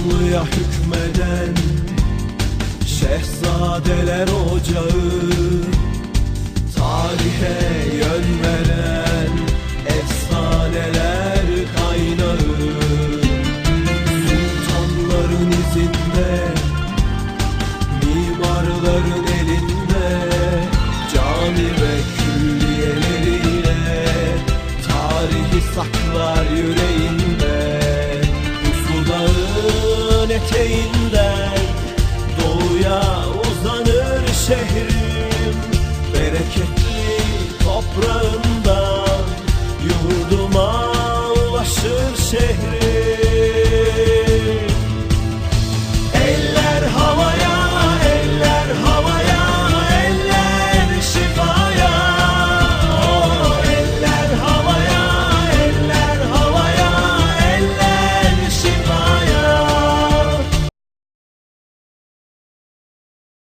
kanlıya hükmeden Şehzadeler ocağı Tarihe yön veren Efsaneler kaynağı. Sultanların izinde Mimarların elinde Cami ve külliyeleriyle Tarihi saklar yüreği. eteğinden Doğuya uzanır şehrim. Bereketli toprağından Yurduma ulaşır şehrim.